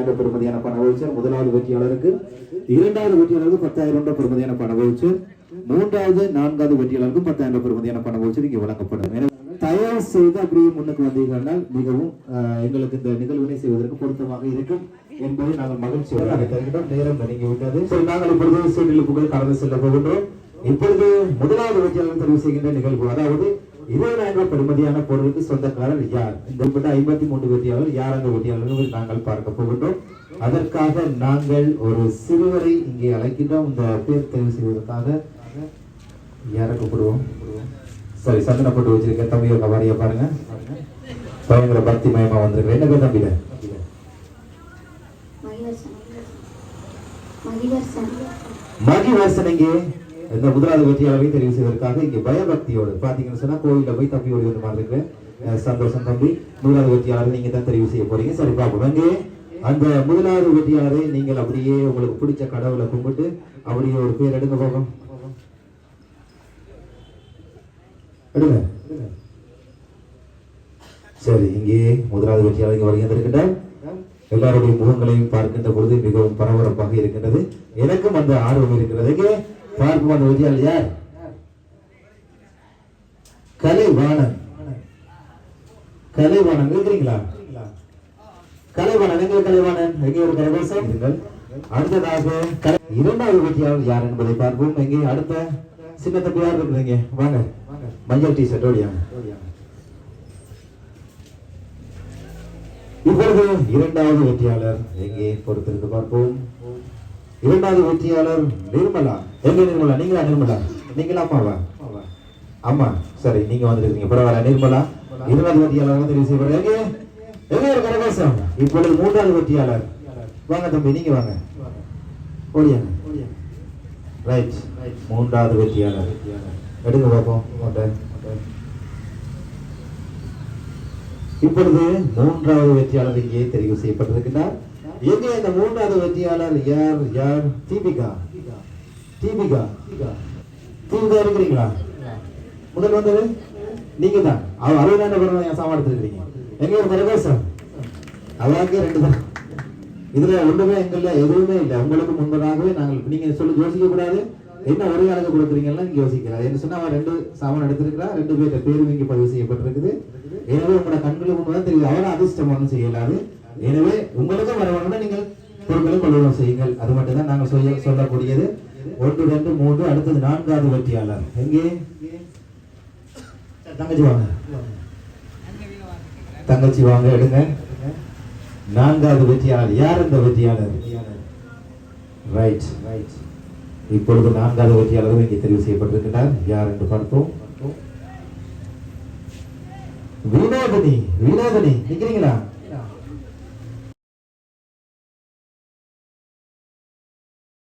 பெருமதியான பெறுமதியான பண வவுச்சர் முதலாவது வெற்றியாளருக்கு இரண்டாவது வெற்றியாளருக்கு பத்தாயிரம் ரூபாய் பெறுமதியான பண வவுச்சர் மூன்றாவது நான்காவது வெற்றியாளருக்கு பத்தாயிரம் ரூபாய் பெறுமதியான பண வவுச்சர் இங்கே வழங்கப்படும். தயார் செய்து அப்படியே முன்னுக்கு வந்தீர்கள் மிகவும் எங்களுக்கு இந்த நிகழ்வினை செய்வதற்கு பொருத்தமாக இருக்கும் என்பதை நாங்கள் மகிழ்ச்சியோடு அதை தருகிறோம் நேரம் நெருங்கி விட்டது. சரி நாங்கள் இப்பொழுது சீட்டில் கடந்து செல்ல போகின்றோம். இப்பொழுது முதலாவது வெற்றியாளர் தெரிவு செய்கின்ற நிகழ்வு அதாவது இருபதாயிரம் பெறுமதியான பொருளுக்கு சொந்தக்காரர் யார்? இந்த உட்பட்ட ஐம்பத்தி மூன்று வெற்றியாளர் யார் அந்த வெற்றியாளர்கள் நாங்கள் பார்க்க போகின்றோம். அதற்காக நாங்கள் ஒரு சிறுவரை இங்கே அழைக்கின்றோம். இந்த பேர் தெரிவு செய்வதற்காக யாரை கூப்பிடுவோம் சரி சந்தன போட்டு வச்சிருக்க தம்பி உங்க வாரிய பாருங்க. பயங்கர பக்தி மயமா வந்திருக்க என்ன பேர் தம்பியில மகிவர்சன் இந்த முதலாவது வெற்றியாளரை தெரிவு செய்வதற்காக இங்கே பயபக்தியோடு பாத்தீங்கன்னு சொன்னா கோயில்ல போய் தம்பி ஓடி வந்து மாதிரி சந்தோஷம் தம்பி. முதலாவது வெற்றியாளரை நீங்க தான் தெரிவு செய்ய போறீங்க. சரி பாப்போம் அங்கே அந்த முதலாவது வெற்றியாளரை நீங்கள் அப்படியே உங்களுக்கு பிடிச்ச கடவுளை கும்பிட்டு அப்படியே ஒரு பேர் எடுங்க போகும் எடுங்க. சரி இங்கே முதலாவது வெற்றியாளர் இங்கே வருகின்றிருக்கின்றார் எல்லாருடைய முகங்களையும் பார்க்கின்ற பொழுது மிகவும் பரபரப்பாக இருக்கின்றது. எனக்கும் அந்த ஆர்வம் இருக்கிறது. இங்கே பார்க்கும் அந்த வெற்றியாளர் யார் கலைவாணன். கலைவாணன் இருக்கிறீங்களா கலைவாணன் எங்க கலைவாணன்? எங்கே ஒரு கலைவாசம் அடுத்ததாக இரண்டாவது வெற்றியாளர் யார் என்பதை பார்ப்போம். எங்கே? அடுத்த சின்ன தம்பி யார் இருக்கிறீங்க வாங்க. மஞ்சள் டி ஷர்ட் ஓடியாங்க இப்பொழுது இரண்டாவது வெற்றியாளர் எங்கே? பொறுத்திருந்து பார்ப்போம். இரண்டாவது வெற்றியாளர் நிர்மலா. எங்க நிர்மலா? நீங்களா நிர்மலா? நீங்களா அம்மாவா அம்மா சரி நீங்க வந்திருக்கீங்க. பரவாயில்ல நிர்மலா. இரண்டாவது வெற்றியாளர் தெரிவு செய்யப்படுற எங்க? எங்க ஒரு இப்பொழுது மூன்றாவது வெற்றியாளர். வாங்க தம்பி நீங்க வாங்க. ஓடியாங்க. ரைட் மூன்றாவது வெற்றியாளர். எடுங்க பார்ப்போம் இப்பொழுது மூன்றாவது வெற்றியாளர் இங்கே தெரிவு செய்யப்பட்டிருக்கிறார் எங்கே இந்த மூன்றாவது வெற்றியாளர் யார்? யார்? தீபிகா. தீபிகா. தீபிகா இருக்கிறீங்களா? முதல் வந்தது? நீங்க தான் அவர் அறுபதாயிரம் பேர் என் சாமான் எடுத்துருக்கீங்க எங்க ஒரு பிரகாசம் அவராக்கே ரெண்டு தான் இதுல ஒண்ணுமே எங்கல்ல எதுவுமே இல்லை. உங்களுக்கு முன்பதாகவே நாங்கள் நீங்க சொல்லி யோசிக்க கூடாது என்ன ஒரே ஆளுக்கு கொடுக்குறீங்கன்னா நீங்க யோசிக்கிறார். என்ன சொன்னா அவன் ரெண்டு சாமான் எடுத்திருக்கிறா. ரெண்டு பேர்த்த பேரும் இங்கே பதிவு செய்யப்பட்டிருக்குது. எனவே உங்களோட கண்களுக்கு முன்பதான் தெரியுது. அவரை அதிர்ஷ்டம் ஒன்றும் செய்யலாது எனவே உங்களுக்கும் வரணும்னா நீங்கள் பொருட்களை கொள்வனம் செய்யுங்கள். அது மட்டும்தான் நாங்கள் சொல்ல சொல்லக்கூடியது. ஒன்று ரெண்டு மூன்று அடுத்தது நான்காவது வெற்றியாளர். எங்கே? தங்கச்சி வாங்க. தங்கச்சி வாங்க எடுங்க. நான்காவது வெற்றியாளர். யார் இந்த வெற்றியாளர்? ரைட் ரைட் இப்பொழுது நான்காவது வெற்றியாளரும் இங்கே தெரிவு செய்யப்பட்டிருக்கிறார் யார் என்று பார்ப்போம். வீணாதனி வீணாதனி நிக்கிறீங்களா?